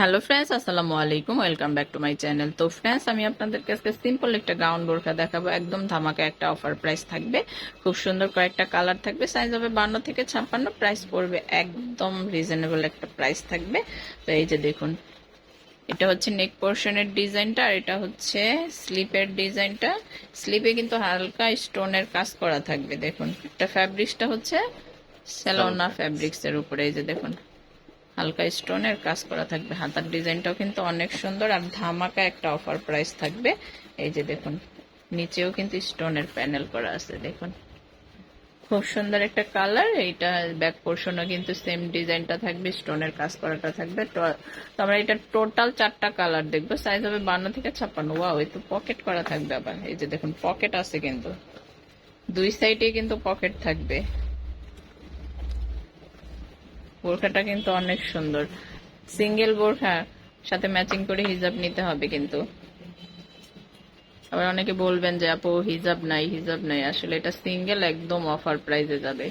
Hello friends আসসালামু আলাইকুম welcome back to my channel তো ফ্রেন্ডস আমি আপনাদের কাছে সিম্পল একটা গাউন বোরখা দেখাবো। একদম ধামাকা একটা অফার প্রাইস থাকবে। খুব সুন্দর কয়েকটা কালার থাকবে। সাইজ হবে বান্ন থেকে ছাপ্পান্ন প্রাইস পড়বে একদম রিজনেবল একটা প্রাইস থাকবে। তো এই যে দেখুন এটা হচ্ছে নেক পোর্শনের ডিজাইনটা আর এটা হচ্ছে স্লিপের ডিজাইনটা স্লিপে কিন্তু হালকা স্টোনের কাজ করা থাকবে। দেখুন এটা ফ্যাব্রিক্সটা হচ্ছে সেলোনা ফ্যাব্রিক্স এর উপরে। এই যে দেখুন হালকা স্টোনের কাজ করা থাকবে। হাতার ডিজাইনটাও কিন্তু অনেক সুন্দর আর ধামাকা একটা অফার প্রাইস থাকবে। এই যে দেখুন, নিচেও কিন্তু স্টোনের প্যানেল করা আছে, দেখুন। খুব সুন্দর একটা কালার, এইটা ব্যাক পোর্শনও কিন্তু সেম ডিজাইনটা থাকবে, স্টোনের কাজ করাটা থাকবে। তো আমরা এটা টোটাল চারটা কালার দেখব সাইজ হবে বান্ন থেকে ছাপ্পান্ন। ওয়াও এই তো পকেট করা থাকবে আবার। এই যে দেখুন পকেট আছে কিন্তু। দুই সাইডে কিন্তু পকেট থাকবে। বোরখাটা কিন্তু অনেক সুন্দর। সিঙ্গেল বোরখা, সাথে ম্যাচিং করে হিজাব নিতে হবে কিন্তু। আবার অনেকে বলবেন যে, আপু, হিজাব নাই হিজাব নাই। আসলে এটা সিঙ্গেল একদম অফার প্রাইসে যাবে।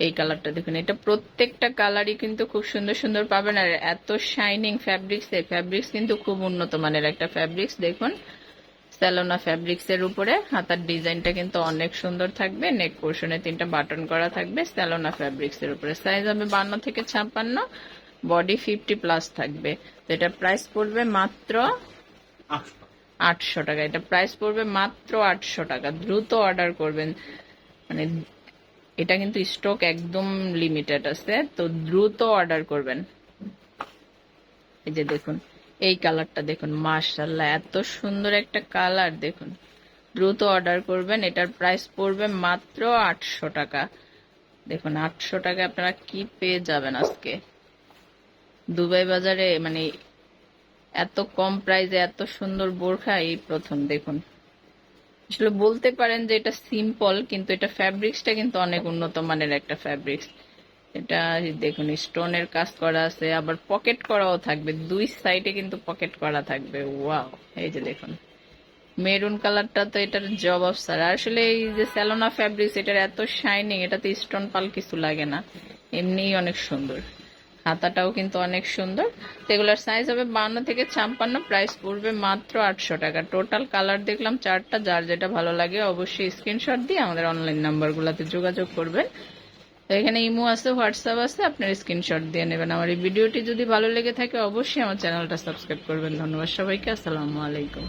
এই কালারটা দেখুন, এটা প্রত্যেকটা কালারই কিন্তু খুব সুন্দর সুন্দর পাবেন। আর এত শাইনিং ফ্যাব্রিক্স এই ফ্যাব্রিক্স কিন্তু খুব উন্নত মানের একটা ফ্যাব্রিক্স দেখুন স্যালোনা ফ্যাব্রিক্স এর উপরে। হাতার ডিজাইনটা কিন্তু অনেক সুন্দর থাকবে। নেক পোর্শনে তিনটা বাটন করা থাকবে। স্যালোনা ফ্যাব্রিক্স এর উপরে। সাইজ হবে বান্ন থেকে ছাপ্পান্ন। বডি ফিফটি প্লাস থাকবে। তো এটা প্রাইস পড়বে মাত্র আটশো টাকা। এটা প্রাইস পড়বে মাত্র আটশো টাকা। দ্রুত অর্ডার করবেন। মানে এটা কিন্তু স্টক একদম লিমিটেড আছে। তো দ্রুত অর্ডার করবেন। এই যে দেখুন। এই কালারটা দেখুন মার্শাল্লাহ এত সুন্দর একটা কালার দেখুন। দ্রুত অর্ডার করবেন, এটার প্রাইস পড়বে মাত্র আটশো টাকা। দেখুন, আটশো টাকা আপনারা কি পেয়ে যাবেন আজকে? দুবাই বাজারে মানে এত কম প্রাইসে এত সুন্দর বোরখা, এই প্রথম দেখুন। আসলে বলতে পারেন যে এটা সিম্পল কিন্তু এটা ফ্যাব্রিক্সটা কিন্তু অনেক উন্নত মানের একটা ফ্যাব্রিক্স এটা দেখুন স্টোনের কাজ করা আছে, আবার পকেট করাও থাকবে। দুই সাইডে কিন্তু পকেট করা থাকবে। ওয়াও এই যে দেখুন মেরুন কালারটা তো এটার জব অফ স্যার আসলে এই যে স্যালোনা ফ্যাব্রিক্স এটার এত শাইনিং এটাতে স্টোন পাল কিছু লাগে না। এমনিই অনেক সুন্দর। হাতাটাও কিন্তু অনেক সুন্দর। তো এগুলোর সাইজ হবে বান্ন থেকে ছাপ্পান্ন প্রাইস পড়বে মাত্র আটশো টাকা। টোটাল কালার দেখলাম চারটা। যার যেটা ভালো লাগে অবশ্যই স্ক্রিনশট দিয়ে আমাদের অনলাইন নাম্বারগুলোতে যোগাযোগ করবেন। তো এখানে ইমো আছে, হোয়াটসঅ্যাপ আছে, আপনার স্ক্রিনশট দিয়ে নেবেন। আমার এই ভিডিওটি যদি ভালো লেগে থাকে, অবশ্যই আমার চ্যানেলটা সাবস্ক্রাইব করবেন। ধন্যবাদ সবাইকে, আসসালামু আলাইকুম।